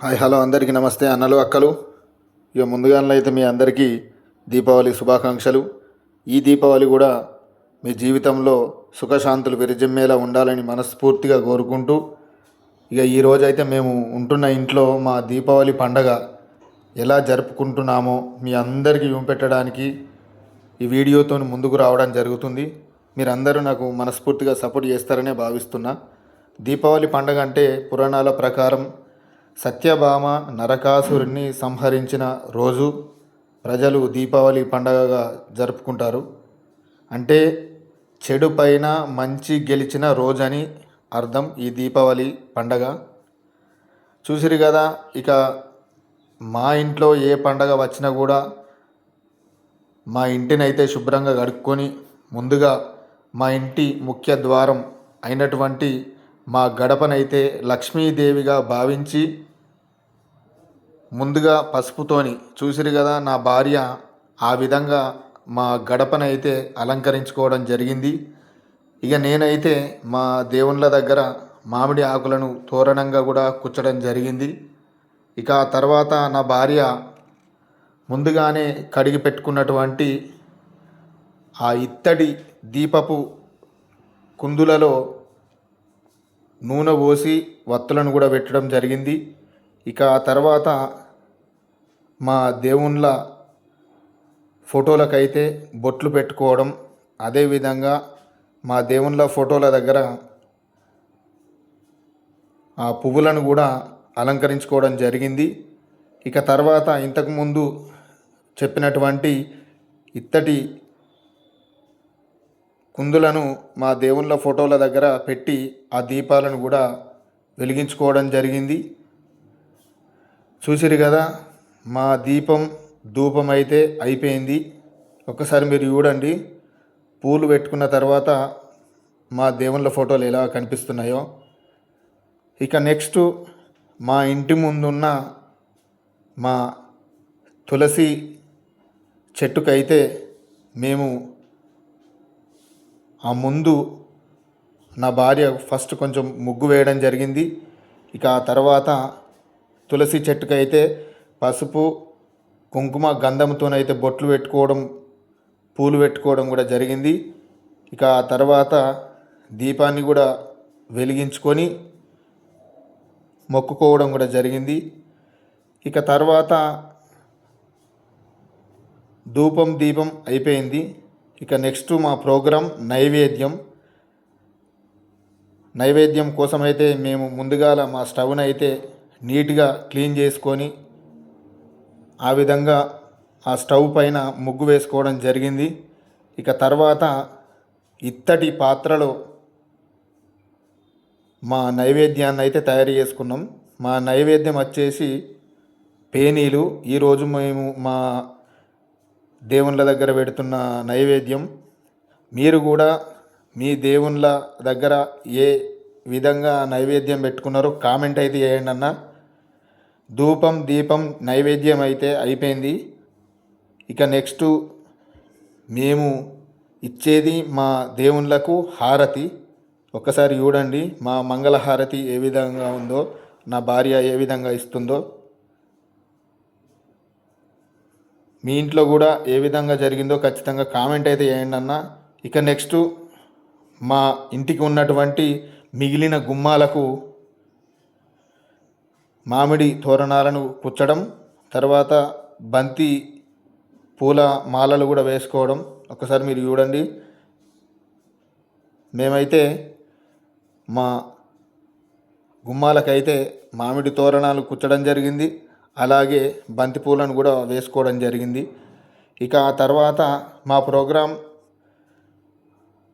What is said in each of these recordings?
Hi hello అందరికీ నమస్తే. అన్నలు అక్కలు. ఇక ముందుగానే అయితే మీ అందరికీ దీపావళి శుభాకాంక్షలు. ఈ దీపావళి కూడా మీ జీవితంలో సుఖశాంతులు విరజిమ్మేలా ఉండాలని మనస్ఫూర్తిగా కోరుకుంటూ ఇక ఈరోజైతే మేము ఉంటున్న ఇంట్లో మా దీపావళి పండగ ఎలా జరుపుకుంటున్నామో మీ అందరికీ చూపెట్టడానికి ఈ వీడియోతో ముందుకు రావడం జరుగుతుంది. మీరందరూ నాకు మనస్ఫూర్తిగా సపోర్ట్ చేస్తారనే భావిస్తున్నా. దీపావళి పండగ అంటే పురాణాల ప్రకారం సత్యభామ నరకాసురుణ్ణి సంహరించిన రోజు ప్రజలు దీపావళి పండగగా జరుపుకుంటారు. అంటే చెడు పైన మంచి గెలిచిన రోజని అర్థం ఈ దీపావళి పండగ. చూసిరు కదా ఇక మా ఇంట్లో ఏ పండగ వచ్చినా కూడా మా ఇంటినైతే శుభ్రంగా కడుక్కొని ముందుగా మా ఇంటి ముఖ్య ద్వారం అయినటువంటి మా గడపనైతే లక్ష్మీదేవిగా భావించి ముందుగా పసుపుతోని చూసిరు కదా నా భార్య ఆ విధంగా మా గడపనైతే అలంకరించుకోవడం జరిగింది. ఇక నేనైతే మా దేవుళ్ళ దగ్గర మామిడి ఆకులను తోరణంగా కూడా కుచ్చడం జరిగింది. ఇక ఆ తర్వాత నా భార్య ముందుగానే కడిగి పెట్టుకున్నటువంటి ఆ ఇత్తడి దీపపు కుందులలో నూనె పోసి వత్తులను కూడా పెట్టడం జరిగింది. ఇక ఆ తర్వాత మా దేవుళ్ళ ఫోటోలకైతే బొట్లు పెట్టుకోవడం అదేవిధంగా మా దేవుళ్ళ ఫోటోల దగ్గర ఆ పువ్వులను కూడా అలంకరించుకోవడం జరిగింది. ఇక తర్వాత ఇంతకుముందు చెప్పినటువంటి ఇత్తటి కుందులను మా దేవుళ్ళ ఫోటోల దగ్గర పెట్టి ఆ దీపాలను కూడా వెలిగించుకోవడం జరిగింది. చూసిరు కదా మా దీపం ధూపం అయితే అయిపోయింది. ఒకసారి మీరు చూడండి. పూలు పెట్టుకున్న తర్వాత మా దేవుళ్ళ ఫోటోలు ఎలా కనిపిస్తున్నాయో. ఇక నెక్స్ట్ మా ఇంటి ముందున్న మా తులసి చెట్టుకైతే మేము ఆ ముందు నా భార్య ఫస్ట్ కొంచెం ముగ్గు వేయడం జరిగింది. ఇక ఆ తర్వాత తులసి చెట్టుకైతే పసుపు కుంకుమ గంధంతోనైతే బొట్లు పెట్టుకోవడం పూలు పెట్టుకోవడం కూడా జరిగింది. ఇక ఆ తర్వాత దీపాన్ని కూడా వెలిగించుకొని మొక్కుకోవడం కూడా జరిగింది. ఇక తర్వాత ధూపం దీపం అయిపోయింది. ఇక నెక్స్ట్ మా ప్రోగ్రాం నైవేద్యం. నైవేద్యం కోసమైతే మేము ముందుగాల మా స్టవ్ని అయితే నీట్గా క్లీన్ చేసుకొని ఆ విధంగా ఆ స్టవ్ పైన ముగ్గు వేసుకోవడం జరిగింది. ఇక తర్వాత ఇత్తటి పాత్రలో మా నైవేద్యాన్ని అయితే తయారు చేసుకున్నాం. మా నైవేద్యం వచ్చేసి పేనీలు. ఈరోజు మేము మా దేవుళ్ళ దగ్గర పెడుతున్న నైవేద్యం. మీరు కూడా మీ దేవుళ్ళ దగ్గర ఏ విధంగా నైవేద్యం పెట్టుకున్నారో కామెంట్ అయితే చేయండి అన్న. ధూపం దీపం నైవేద్యం అయితే అయిపోయింది. ఇక నెక్స్ట్ మేము ఇచ్చేది మా దేవుళ్ళకు హారతి. ఒక్కసారి చూడండి మా మంగళహారతి ఏ విధంగా ఉందో నా భార్య ఏ విధంగా ఇస్తుందో. మీ ఇంట్లో కూడా ఏ విధంగా జరిగిందో ఖచ్చితంగా కామెంట్ అయితే చేయండి అన్న. ఇక నెక్స్ట్ మా ఇంటికి ఉన్నటువంటి మిగిలిన గుమ్మాలకు మామిడి తోరణాలను కుచ్చడం తర్వాత బంతి పూల మాలలు కూడా వేసుకోవడం. ఒకసారి మీరు చూడండి. మేమైతే మా గుమ్మాలకైతే మామిడి తోరణాలు కుచ్చడం జరిగింది. అలాగే బంతి పూలను కూడా వేసుకోవడం జరిగింది. ఇక ఆ తర్వాత మా ప్రోగ్రాం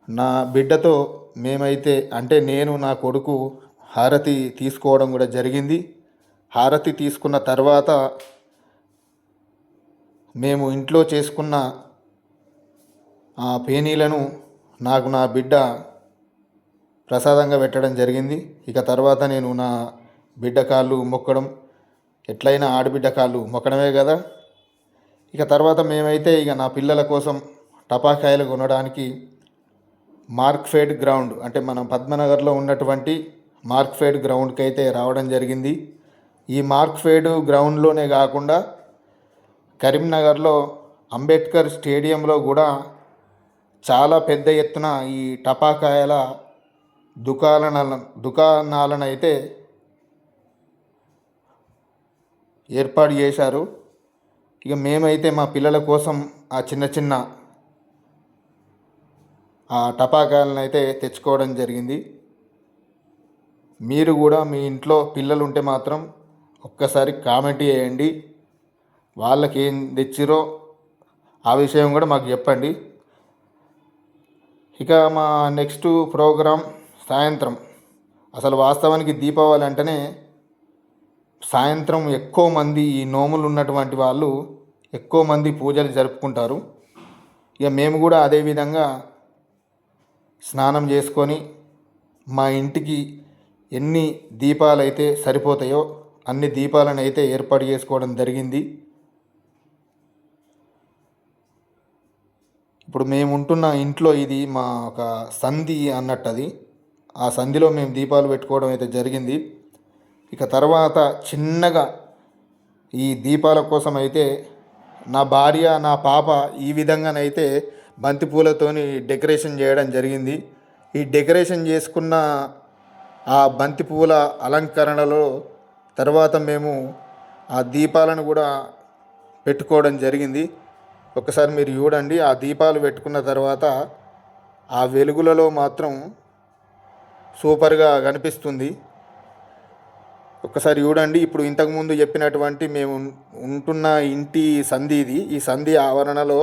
నా బిడ్డతో మేమైతే అంటే నేను నా కొడుకు హారతి తీసుకోవడం కూడా జరిగింది. హారతి తీసుకున్న తర్వాత మేము ఇంట్లో చేసుకున్న ఆ పేనీలను నాకు నా బిడ్డ ప్రసాదంగా పెట్టడం జరిగింది. ఇక తర్వాత నేను నా బిడ్డ కాళ్ళు మొక్కడం ఎట్లయినా ఆడబిడ్డ కాళ్ళు మొక్కడమే కదా. ఇక తర్వాత మేమైతే ఇక నా పిల్లల కోసం టపాకాయలు కొనడానికి మార్క్ఫెడ్ గ్రౌండ్ అంటే మనం పద్మనగర్లో ఉన్నటువంటి మార్క్ఫెడ్ గ్రౌండ్కి అయితే రావడం జరిగింది. ఈ మార్క్ఫేడ్ గ్రౌండ్లోనే కాకుండా కరీంనగర్లో అంబేద్కర్ స్టేడియంలో కూడా చాలా పెద్ద ఎత్తున ఈ టపాకాయల దుకాణాల దుకాణాలను అయితే ఏర్పాటు చేశారు. ఇక మేమైతే మా పిల్లల కోసం ఆ చిన్న చిన్న ఆ టపాకాయలను అయితే తెచ్చుకోవడం జరిగింది. మీరు కూడా మీ ఇంట్లో పిల్లలు ఉంటే మాత్రం ఒక్కసారి కామెంట్ చేయండి. వాళ్ళకి ఏం తెచ్చిరో ఆ విషయం కూడా మాకు చెప్పండి. ఇక మా నెక్స్ట్ ప్రోగ్రాం సాయంత్రం. అసలు వాస్తవానికి దీపావళి అంటేనే సాయంత్రం ఎక్కువ మంది ఈ నోములు ఉన్నటువంటి వాళ్ళు ఎక్కువ మంది పూజలు జరుపుకుంటారు. ఇక మేము కూడా అదే విధంగా స్నానం చేసుకొని మా ఇంటికి ఎన్ని దీపాలు అయితే సరిపోతాయో అన్ని దీపాలను అయితే ఏర్పాటు చేసుకోవడం జరిగింది. ఇప్పుడు మేము ఉంటున్న ఇంట్లో ఇది మా ఒక సంధి అన్నట్టు అది ఆ సంధిలో మేము దీపాలు పెట్టుకోవడం అయితే జరిగింది. ఇక తర్వాత చిన్నగా ఈ దీపాల కోసం అయితే నా భార్య నా పాప ఈ విధంగానైతే బంతిపూలతోని డెకరేషన్ చేయడం జరిగింది. ఈ డెకరేషన్ చేసుకున్న ఆ బంతిపూల అలంకరణలో తర్వాత మేము ఆ దీపాలను కూడా పెట్టుకోవడం జరిగింది. ఒకసారి మీరు చూడండి ఆ దీపాలు పెట్టుకున్న తర్వాత ఆ వెలుగులలో మాత్రం సూపర్గా కనిపిస్తుంది. ఒక్కసారి చూడండి. ఇప్పుడు ఇంతకుముందు చెప్పినటువంటి మేము ఉంటున్న ఇంటి సంధి ఇది. ఈ సంధి ఆవరణలో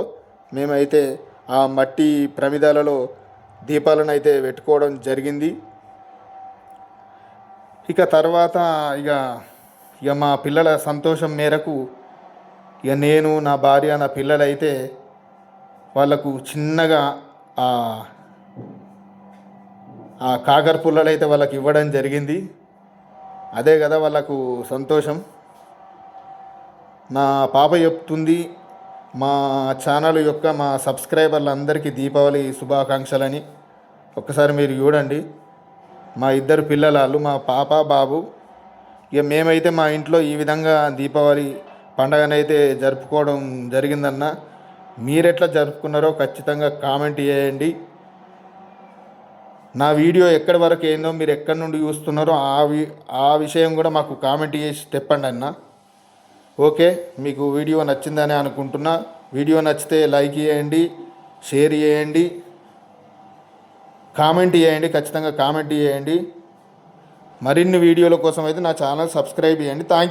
మేమైతే ఆ మట్టి ప్రమిదాలలో దీపాలను అయితే పెట్టుకోవడం జరిగింది. ఇక తర్వాత ఇక ఇక మా పిల్లల సంతోషం మేరకు ఇక నేను నా భార్య నా పిల్లలైతే వాళ్ళకు చిన్నగా ఆ ఆ కాకర పుల్లలు అయితే వాళ్ళకి ఇవ్వడం జరిగింది. అదే కదా వాళ్ళకు సంతోషం. నా పాప చెప్తుంది మా ఛానల్ యొక్క మా సబ్స్క్రైబర్లందరికీ దీపావళి శుభాకాంక్షలని. ఒక్కసారి మీరు చూడండి. మా ఇద్దరు పిల్లలు మా పాప బాబు ఇక మేమైతే మా ఇంట్లో ఈ విధంగా దీపావళి పండగనైతే జరుపుకోవడం జరిగిందన్న. మీరెట్లా జరుపుకున్నారో ఖచ్చితంగా కామెంట్ చేయండి. నా వీడియో ఎక్కడి వరకు ఏందో మీరు ఎక్కడి నుండి చూస్తున్నారో ఆ వి ఆ విషయం కూడా మాకు కామెంట్ చేసి చెప్పండి అన్న. ఓకే మీకు వీడియో నచ్చిందని అనుకుంటున్నా. వీడియో నచ్చితే లైక్ చేయండి షేర్ చేయండి కామెంట్ చేయండి ఖచ్చితంగా కామెంట్ చేయండి. మరిన్ని వీడియోల కోసం అయితే నా ఛానల్ సబ్స్క్రైబ్ చేయండి. థ్యాంక్